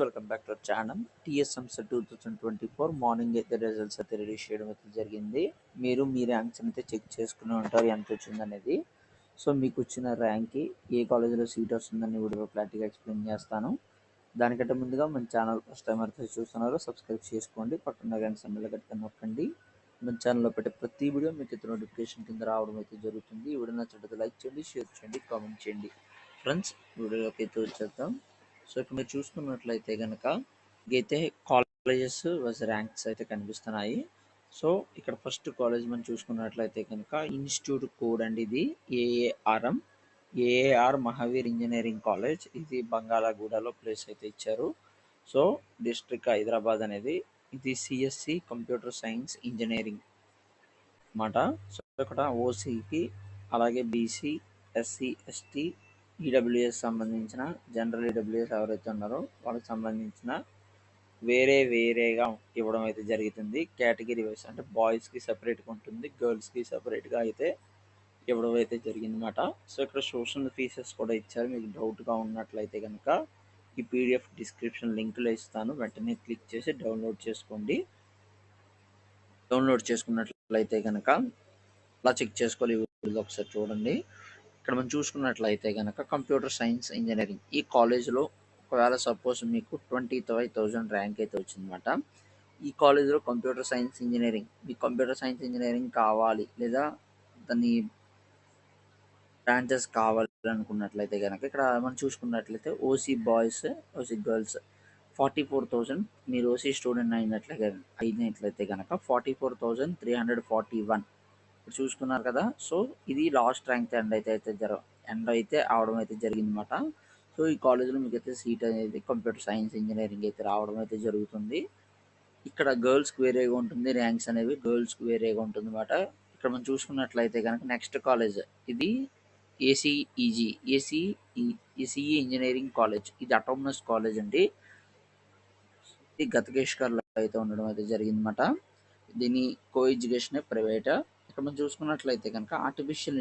Welcome back to our channel. TSMC two thousand twenty four morning అయితే results అయితే release చేయడం అయితే జరిగింది. మీరు మీ ర్యాంక్స్ అయితే చెక్ చేసుకుని ఉంటారు ఎంత వచ్చింది అనేది. సో మీకు వచ్చిన ర్యాంక్కి ఏ కాలేజీలో సీట్ వస్తుందని వీడియో క్లారిటీగా ఎక్స్ప్లెయిన్ చేస్తాను. దానికంటే ముందుగా మన ఛానల్ ఫస్ట్ టైం అయితే చూస్తున్నారో సబ్స్క్రైబ్ చేసుకోండి. పక్కన గంట సమ్మెల గట్టిగా నొక్కండి. మన ఛానల్లో పెట్టే ప్రతి వీడియో మీకు అయితే నోటిఫికేషన్ కింద రావడం అయితే జరుగుతుంది. ఈ వీడియో నచ్చినట్లయితే లైక్ చేయండి షేర్ చేయండి కామెంట్ చేయండి. ఫ్రెండ్స్ వీడియోలోకి అయితే వచ్చేద్దాం. సో ఇప్పుడు మీరు చూసుకున్నట్లయితే కనుక అయితే కాలేజెస్ వాజ్ ర్యాంక్స్ అయితే కనిపిస్తున్నాయి. సో ఇక్కడ ఫస్ట్ కాలేజ్ మనం చూసుకున్నట్లయితే కనుక ఇన్స్టిట్యూట్ కోడ్ అండి ఇది AARM. AAR Mahavir engineering college. ఇది బంగాళాగూడలో ప్లేస్ అయితే ఇచ్చారు. సో డిస్ట్రిక్ట్ హైదరాబాద్ అనేది ఇది సిఎస్సి కంప్యూటర్ సైన్స్ ఇంజనీరింగ్ అన్నమాట. సో ఇక్కడ ఓసీకి అలాగే బీసీ ఎస్సీ ఎస్టీ ఈడబ్ల్యూఎస్ సంబంధించిన జనరల్ ఈడబ్ల్యూఎస్ ఎవరైతే ఉన్నారో వాళ్ళకి సంబంధించిన వేరే వేరేగా ఇవ్వడం అయితే జరుగుతుంది. కేటగిరీ వైస్ అంటే బాయ్స్కి సపరేట్గా ఉంటుంది. గర్ల్స్కి సపరేట్గా అయితే ఇవ్వడం అయితే జరిగిందన్నమాట. సో ఇక్కడ సోషల్ ఫీసెస్ కూడా ఇచ్చారు. మీకు డౌట్గా ఉన్నట్లయితే కనుక ఈ పీడిఎఫ్ డిస్క్రిప్షన్ లింక్లో ఇస్తాను. వెంటనే క్లిక్ చేసి డౌన్లోడ్ చేసుకోండి. డౌన్లోడ్ చేసుకున్నట్లయితే కనుక అలా చెక్ చేసుకోవాలి. ఒకసారి చూడండి. ఇక్కడ మనం చూసుకున్నట్లయితే కనుక కంప్యూటర్ సైన్స్ ఇంజనీరింగ్ ఈ కాలేజ్లో ఒకవేళ సపోజ్ మీకు ట్వంటీ ఫైవ్ థౌజండ్ ర్యాంక్ అయితే వచ్చిందన్నమాట. ఈ కాలేజ్లో కంప్యూటర్ సైన్స్ ఇంజనీరింగ్ మీకు కంప్యూటర్ సైన్స్ ఇంజనీరింగ్ కావాలి లేదా దాన్ని బ్రాంచెస్ కావాలి అనుకున్నట్లయితే కనుక ఇక్కడ మనం చూసుకున్నట్లయితే OC boys OC girls forty four thousand మీరు ఓసీ స్టూడెంట్ అయినట్లయితే అయినట్లయితే కనుక forty four thousand three hundred forty one ఇప్పుడు చూసుకున్నారు కదా. సో ఇది లాస్ట్ ర్యాంక్ ఎండ్ అయితే అయితే జర ఎండ్ అయితే అవడం అయితే జరిగిందన్నమాట. సో ఈ కాలేజీలో మీకు అయితే సీట్ అనేది కంప్యూటర్ సైన్స్ ఇంజనీరింగ్ అయితే రావడం అయితే జరుగుతుంది. ఇక్కడ గర్ల్స్కి వేరేగా ఉంటుంది ర్యాంక్స్ అనేవి గర్ల్స్కి వేరేగా ఉంటుంది అనమాట ఇక్కడ మనం చూసుకున్నట్లయితే కనుక నెక్స్ట్ కాలేజ్ ఇది ACEG AC ECE engineering college ఇది అటానమస్ కాలేజ్ అండి. ఇది గతకేష్కర్లో అయితే ఉండడం అయితే జరిగిందన్నమాట. దీని కో ఎడ్యుకేషన్ ప్రైవేట్ ఇక్కడ మనం చూసుకున్నట్లయితే కనుక artificial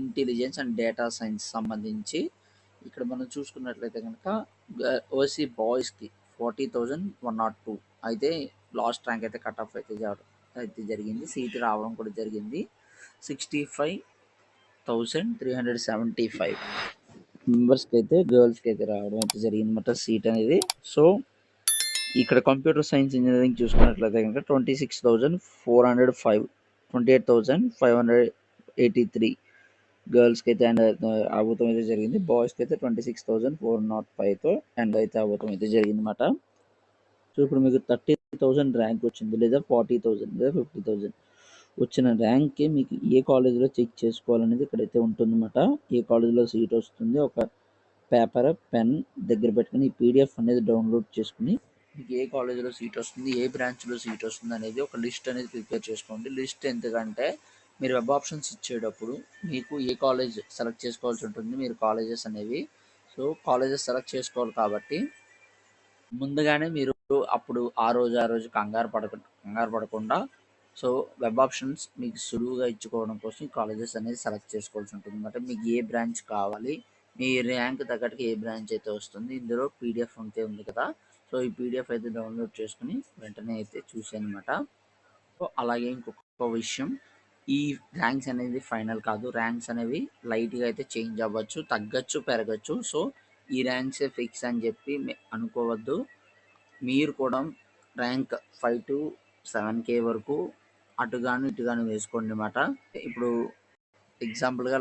intelligence and data science సంబంధించి ఇక్కడ మనం చూసుకున్నట్లయితే కనుక ఓసీ బాయ్స్కి forty thousand one nought two అయితే లాస్ట్ ర్యాంక్ అయితే కట్ ఆఫ్ అయితే అయితే జరిగింది. సీట్ రావడం కూడా జరిగింది. Sixty five thousand three hundred seventy five మెంబర్స్కి అయితే గర్ల్స్కి అయితే రావడం అయితే జరిగిందన్నమాట సీట్ అనేది. సో ఇక్కడ కంప్యూటర్ సైన్స్ ఇంజనీరింగ్ చూసుకున్నట్లయితే కనుక twenty six thousand four hundred five twenty eight thousand five hundred eighty three గర్ల్స్కి అయితే అండ్ అవ్వతం అయితే జరిగింది. బాయ్స్కి అయితే twenty six thousand four nought ఫైవ్తో and అయితే అవ్వతం అయితే జరిగింది అనమాట సో ఇప్పుడు మీకు థర్టీ థౌజండ్ ర్యాంక్ వచ్చింది లేదా ఫార్టీ థౌజండ్ లేదా ఫిఫ్టీ థౌజండ్ వచ్చిన ర్యాంక్కి మీకు ఏ కాలేజీలో చెక్ చేసుకోవాలనేది ఇక్కడైతే ఉంటుందన్నమాట. ఏ కాలేజీలో సీట్ వస్తుంది ఒక పేపర్ పెన్ దగ్గర పెట్టుకుని ఈ పీడిఎఫ్ అనేది డౌన్లోడ్ చేసుకుని మీకు ఏ కాలేజీలో సీట్ వస్తుంది ఏ బ్రాంచ్లో సీట్ వస్తుంది అనేది ఒక లిస్ట్ అనేది ప్రిపేర్ చేసుకోండి. లిస్ట్ ఎందుకంటే మీరు వెబ్ ఆప్షన్స్ ఇచ్చేటప్పుడు మీకు ఏ కాలేజ్ సెలెక్ట్ చేసుకోవాల్సి ఉంటుంది మీరు కాలేజెస్ అనేవి. సో కాలేజెస్ సెలెక్ట్ చేసుకోవాలి కాబట్టి ముందుగానే మీరు అప్పుడు ఆ రోజు ఆ రోజు కంగారు పడక కంగారు పడకుండా సో వెబ్ ఆప్షన్స్ మీకు సులువుగా ఇచ్చుకోవడం కోసం కాలేజెస్ అనేది సెలెక్ట్ చేసుకోవాల్సి ఉంటుంది. అంటే మీకు ఏ బ్రాంచ్ కావాలి మీ ర్యాంక్ తగ్గట్టుగా ఏ బ్రాంచ్ అయితే వస్తుంది ఇందులో పీడిఎఫ్ ఉంటే ఉంది కదా సో ఈ పీడిఎఫ్ అయితే డౌన్లోడ్ చేసుకుని వెంటనే అయితే చూసాను అనమాట సో అలాగే ఇంకొక విషయం. ఈ ర్యాంక్స్ అనేది ఫైనల్ కాదు. ర్యాంక్స్ అనేవి లైట్గా అయితే చేంజ్ అవ్వచ్చు తగ్గచ్చు పెరగచ్చు. సో ఈ ర్యాంక్స్ ఫిక్స్ అని చెప్పి అనుకోవద్దు. మీరు కూడా rank five to seven K వరకు అటుగాను ఇటుగాను వేసుకోండి అనమాట ఇప్పుడు ఎగ్జాంపుల్గా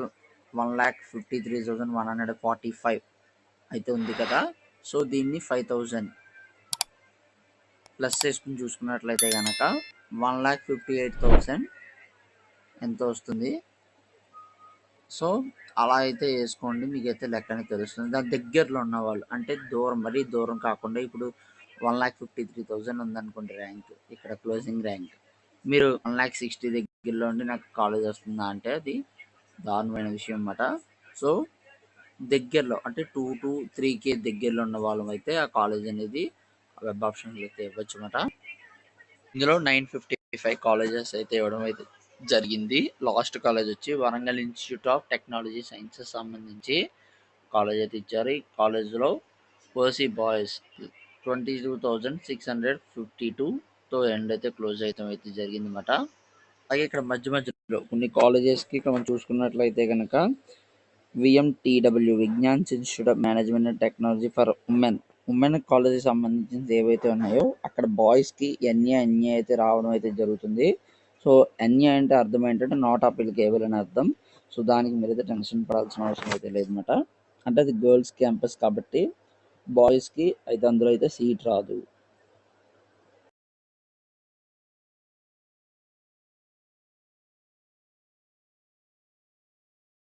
one lakh fifty three thousand one hundred forty five అయితే ఉంది కదా. సో దీన్ని ఫైవ్ థౌజండ్ ప్లస్ చేసుకుని చూసుకున్నట్లయితే కనుక one lakh fifty eight thousand ఎంత వస్తుంది? సో అలా అయితే వేసుకోండి. మీకు అయితే లెక్కనే తెలుస్తుంది. దాని దగ్గరలో ఉన్న వాళ్ళు అంటే దూరం మరీ దూరం కాకుండా ఇప్పుడు one lakh fifty three thousand ఉందనుకోండి ర్యాంక్. ఇక్కడ క్లోజింగ్ ర్యాంక్. మీరు వన్ ల్యాక్ సిక్స్టీ దగ్గరలో ఉండి నాకు కాలేజ్ వస్తుందా అంటే అది దారుణమైన విషయం అన్నమాట. సో దగ్గరలో అంటే టూ టు త్రీ కే దగ్గరలో ఉన్న వాళ్ళం అయితే ఆ కాలేజ్ అనేది వెబ్ ఆప్షన్స్ అయితే ఇవ్వచ్చు అన్నమాట ఇందులో నైన్ ఫిఫ్టీ ఫైవ్ కాలేజెస్ అయితే ఇవ్వడం అయితే జరిగింది. లాస్ట్ కాలేజ్ వచ్చి Warangal institute of technology sciences సంబంధించి కాలేజ్ అయితే ఇచ్చారు. ఈ కాలేజ్లో OC boys twenty two thousand six hundred fifty టూతో ఎండ్ అయితే క్లోజ్ అయితే అయితే జరిగింది అనమాట అలాగే ఇక్కడ మధ్య మధ్యలో కొన్ని కాలేజెస్కి మనం చూసుకున్నట్లయితే కనుక VMTW Vignan institute of management and technology for women women college సంబంధించింది ఏవైతే ఉన్నాయో అక్కడ బాయ్స్కి ఎన్ఏ ఎన్ఏ అయితే రావడం అయితే జరుగుతుంది. సో ఎన్ఏ అంటే అర్థం ఏంటంటే నాట్ అప్లికేబుల్ అని అర్థం. సో దానికి మీరైతే టెన్షన్ పడాల్సిన అవసరం అయితే లేదన్నమాట. అంటే అది గర్ల్స్ క్యాంపస్ కాబట్టి బాయ్స్కి అయితే అందులో అయితే సీట్ రాదు.